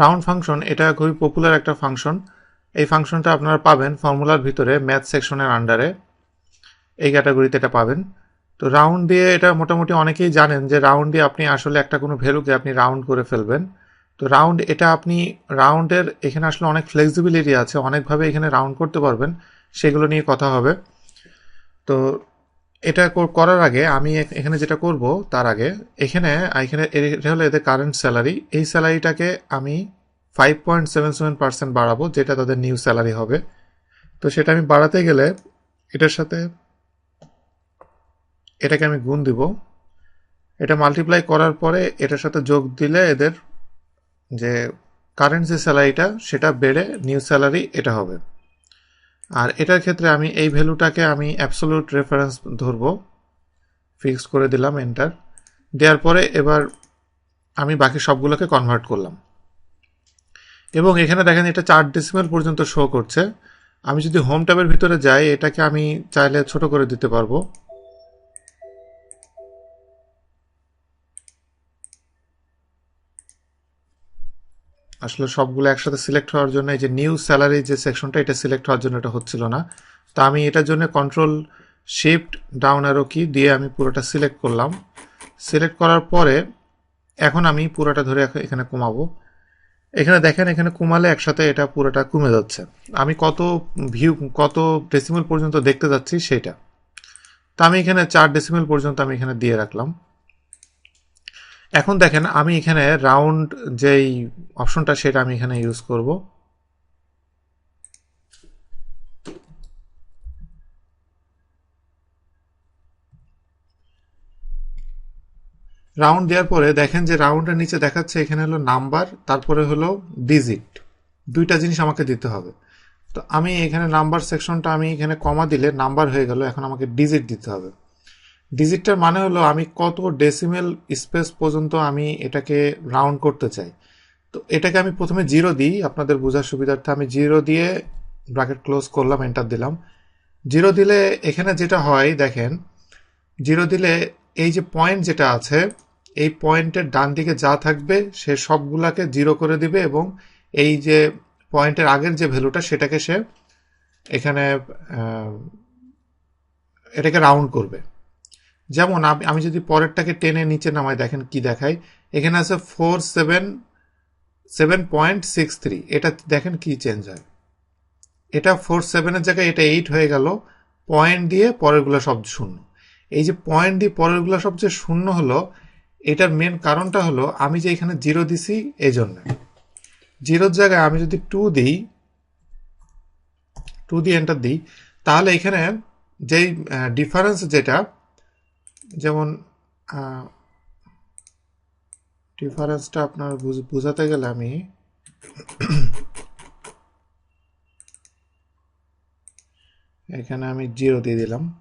Round function, এটা খুবই popular একটা ফাংশন। এই ফাংশনটা আপনারা পাবেন ফর্মুলার ভিতরে, ম্যাথ সেকশনের আন্ডারে এই ক্যাটাগরিতে এটা পাবেন। তো রাউন্ড দিয়ে এটা মোটামুটি অনেকেই জানেন যে রাউন্ড দিয়ে আপনি আসলে একটা কোনো ভ্যালুকে আপনি রাউন্ড করে ফেলবেন। তো রাউন্ড এটা আপনি রাউন্ডের এখানে আসলে অনেক ফ্লেক্সিবিলিটি আছে, অনেকভাবে এখানে রাউন্ড করতে পারবেন, সেগুলো নিয়ে কথা হবে। তো এটা কর- করার আগে আমি এখ- এখানে যেটা করব তার আগে এখানে এখানে এটা হলো এদের কারেন্ট স্যালারি এই স্যালারিটাকে আমি five point seven seven percent বাড়াবো, যেটা তাদের নিউ স্যালারি হবে। তো সেটা আমি বাড়াতে গেলে এটার সাথে এটাকে আমি গুণ দিব। এটা মাল্টিপ্লাই করার পরে এটার সাথে যোগ দিলে এদের যে কারেন্ট যে স্যালারিটা সেটা বেড়ে নিউ স্যালারি এটা হবে। আর এটার ক্ষেত্রে আমি এই ভ্যালুটাকে আমি অ্যাবসোলুট রেফারেন্স ধরব। ফিক্স করে দিলাম এন্টার দেওয়ার পরে এবার আমি বাকি সবগুলোকে কনভার্ট করলাম। এবং এখানে দেখেন এটা চার ডিসিমেল পর্যন্ত শো করছে। আমি যদি হোম ট্যাবের ভিতরে যাই, এটাকে আমি চাইলে ছোট করে দিতে পারব। আসলে সবগুলো একসাথে সিলেক্ট হওয়ার জন্য এই যে নিউ স্যালারি যে সেকশনটা এটা সিলেক্ট হওয়ার জন্য এটা হচ্ছিল না। তো আমি এটার জন্য কন্ট্রোল শিফট ডাউন অ্যারো কি দিয়ে আমি পুরোটা সিলেক্ট করলাম। সিলেক্ট করার পরে এখন আমি পুরোটা ধরে এখানে কমাবো। এখানে দেখেন, এখানে কমালে একসাথে এটা পুরোটা কমে যাচ্ছে। আমি কত ভিউ কত ডেসিমেল পর্যন্ত দেখতে যাচ্ছি সেটা। তো আমি এখানে চার ডেসিমেল পর্যন্ত আমি এখানে দিয়ে রাখলাম। এখন দেখেন, আমি এখানে রাউন্ড যেই অপশনটা সেটা আমি এখানে ইউজ করব। রাউন্ড দেওয়ার পরে দেখেন যে রাউন্ডের নিচে দেখাচ্ছে এখানে হলো নাম্বার তারপরে হলো ডিজিট দুইটা জিনিস আমাকে দিতে হবে। তো আমি এখানে নাম্বার সেকশনটা আমি এখানে কমা দিলে নাম্বার হয়ে গেল, এখন আমাকে ডিজিট দিতে হবে। ডিজিটটার মানে হলো আমি কত ডেসিমেল স্পেস পর্যন্ত আমি এটাকে রাউন্ড করতে চাই। তো এটাকে আমি প্রথমে জিরো দিই, আপনাদের বোঝার সুবিধার্থে আমি জিরো দিয়ে ব্র্যাকেট ক্লোজ করলাম এন্টার দিলাম। জিরো দিলে এখানে যেটা হয়, দেখেন জিরো দিলে এই যে পয়েন্ট যেটা আছে, এই পয়েন্টের ডান দিকে যা থাকবে, সে সবগুলাকে জিরো করে দিবে এবং এই যে পয়েন্টের আগের যে ভ্যালুটা সেটাকে সে এখানে এটাকে রাউন্ড করবে। যেমন আমি যদি পরেরটাকে টেনে নিচে নামাই, দেখেন কি দেখায়। এখানে আছে four seven seven point six three এটা দেখেন কি চেঞ্জ হয়। এটা ফোর সেভেনের জায়গায় এটা এইট হয়ে গেল পয়েন্ট দিয়ে পরেরগুলো সব শূন্য। এই যে পয়েন্ট দিয়ে পরেরগুলো সব যে শূন্য হলো, এটার মেন কারণটা হলো, আমি যে এখানে জিরো দিছি এই জন্য জিরোর জায়গায় আমি যদি টু দিই টু দিয়ে এন্টার দিই, তাহলে এখানে যেই ডিফারেন্স যেটা যেমন ডিফারেন্সটা আপনার বুঝ- বোঝাতে গেলে আমি এখানে আমি জিরো দিয়ে দিলাম।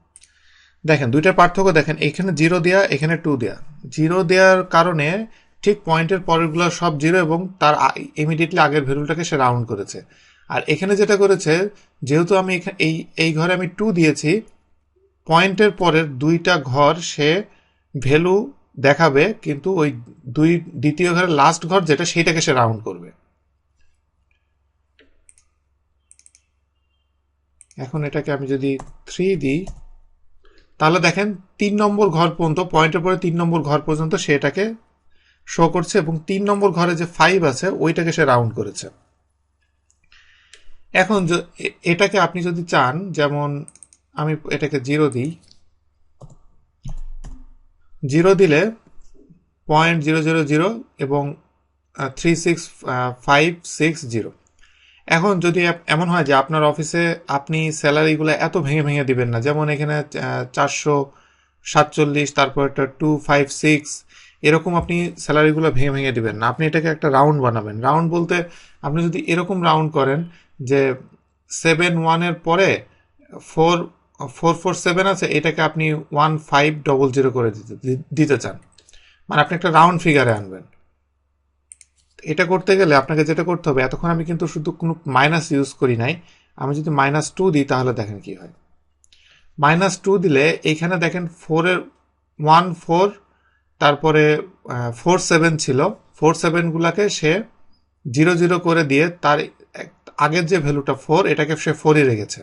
দেখেন, দুইটা পার্থক্য দেখেন, এখানে জিরো দেয়া, এখানে টু দেয়া। জিরো দেওয়ার কারণে ঠিক পয়েন্টের পরেরগুলো সব জিরো এবং তার ইমিডিয়েটলি আগের ভ্যালুটাকে সে রাউন্ড করেছে। আর এখানে যেটা করেছে, যেহেতু আমি এই এই ঘরে আমি টু দিয়েছি পয়েন্টের পরের দুইটা ঘর সে ভ্যালু দেখাবে, কিন্তু ওই দুই দ্বিতীয় ঘরের লাস্ট ঘর যেটা, সেইটাকে সে রাউন্ড করবে। এখন এটাকে আমি যদি থ্রি দিই, তাহলে দেখেন তিন নম্বর ঘর পর্যন্ত, পয়েন্টের পরে তিন নম্বর ঘর পর্যন্ত সে এটাকে শো করছে এবং তিন নম্বর ঘরে যে ফাইভ আছে, ওইটাকে সে রাউন্ড করেছে। এখন এটাকে আপনি যদি চান, যেমন আমি এটাকে জিরো দিই। জিরো দিলে পয়েন্ট জিরো জিরো জিরো এবং three six five six zero এখন যদি এমন হয় যে আপনার অফিসে আপনি স্যালারিগুলো এত ভেঙে ভেঙে দিবেন না, যেমন এখানে চারশো সাতচল্লিশ, তারপর একটা টু ফাইভ সিক্স এরকম আপনি স্যালারিগুলো ভেঙে ভেঙে দিবেন না। আপনি এটাকে একটা রাউন্ড বানাবেন। রাউন্ড বলতে আপনি যদি এরকম রাউন্ড করেন যে সেভেন ওয়ানের পরে ফোর ফোর ফোর সেভেন আছে, এটাকে আপনি ওয়ান ফাইভ ডবল জিরো করে দিতে দিতে চান। মানে আপনি একটা রাউন্ড ফিগারে আনবেন। এটা করতে গেলে আপনাকে যেটা করতে হবে, এতক্ষণ আমি কিন্তু শুধু কোনো মাইনাস ইউজ করি নাই, আমি যদি মাইনাস টু দিই তাহলে দেখেন কি হয়। মাইনাস টু দিলে এইখানে দেখেন ফোরের ওয়ান ফোর তারপরে ফোর সেভেন ছিল। ফোর সেভেনগুলোকে সে জিরো জিরো করে দিয়ে তার আগের যে ভ্যালুটা ফোর এটাকে সে ফোরই রেখেছে।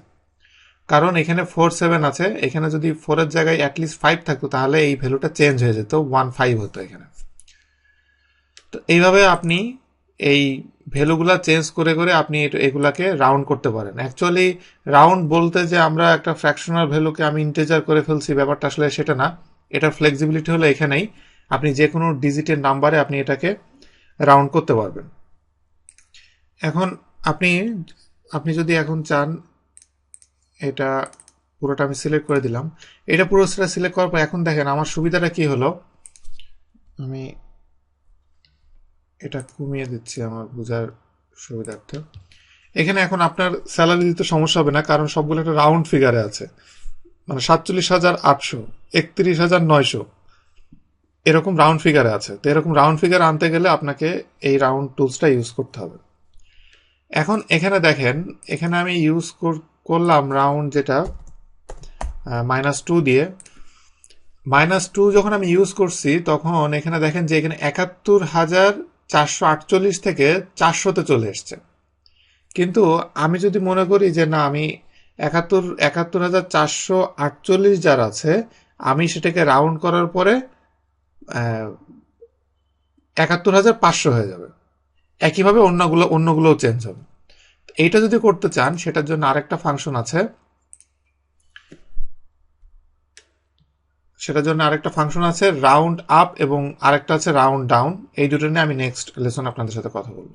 কারণ এখানে ফোর সেভেন আছে, এখানে যদি ফোরের জায়গায় অ্যাটলিস্ট ফাইভ থাকতো, তাহলে এই ভ্যালুটা চেঞ্জ হয়ে যেত ওয়ান ফাইভ হতো এখানে। তো এইভাবে আপনি এই ভ্যালুগুলা চেঞ্জ করে করে আপনি এগুলাকে রাউন্ড করতে পারেন। অ্যাকচুয়ালি রাউন্ড বলতে যে আমরা একটা ফ্র্যাকশনাল ভ্যালুকে আমি ইন্টেজার করে ফেলছি, ব্যাপারটা আসলে সেটা না। এটার ফ্লেক্সিবিলিটি হলো এখানেই আপনি যে কোনো ডিজিটের নাম্বারে আপনি এটাকে রাউন্ড করতে পারবেন। এখন আপনি আপনি যদি এখন চান এটা পুরোটা আমি সিলেক্ট করে দিলাম। এটা পুরো সেটা সিলেক্ট করার পর এখন দেখেন আমার সুবিধাটা কি হলো? আমি এটা কমিয়ে দিচ্ছি আমার বোঝার সুবিধার্থে। এখানে এখন আপনার স্যালারি দিতে সমস্যা হবে না, কারণ সবগুলো একটা রাউন্ড ফিগারে আছে। মানে সাতচল্লিশ হাজার আটশো, একত্রিশ হাজার নয়শো, এরকম রাউন্ড ফিগারে আছে। তো এরকম রাউন্ড ফিগার আনতে গেলে আপনাকে এই রাউন্ড টুলসটা ইউজ করতে হবে। এখন এখানে দেখেন, এখানে আমি ইউজ করলাম রাউন্ড যেটা মাইনাস টু দিয়ে। মাইনাস টু যখন আমি ইউজ করছি, তখন এখানে দেখেন যে এখানে একাত্তর হাজার চারশো আটচল্লিশ থেকে চারশোতে চলে এসছে। কিন্তু আমি যদি মনে করি যে না, আমি একাত্তর একাত্তর হাজার চারশো আটচল্লিশ যার আছে, আমি সেটাকে রাউন্ড করার পরে একাত্তর হাজার পাঁচশো হয়ে যাবে। একইভাবে অন্যগুলো অন্যগুলোও চেঞ্জ হবে। এইটা যদি করতে চান, সেটার জন্য আরেকটা ফাংশন আছে। সেটার জন্য আরেকটা ফাংশন আছে রাউন্ড আপ এবং আরেকটা আছে রাউন্ড ডাউন এই দুটো নিয়ে আমি নেক্সট লেসন আপনাদের সাথে কথা বলব।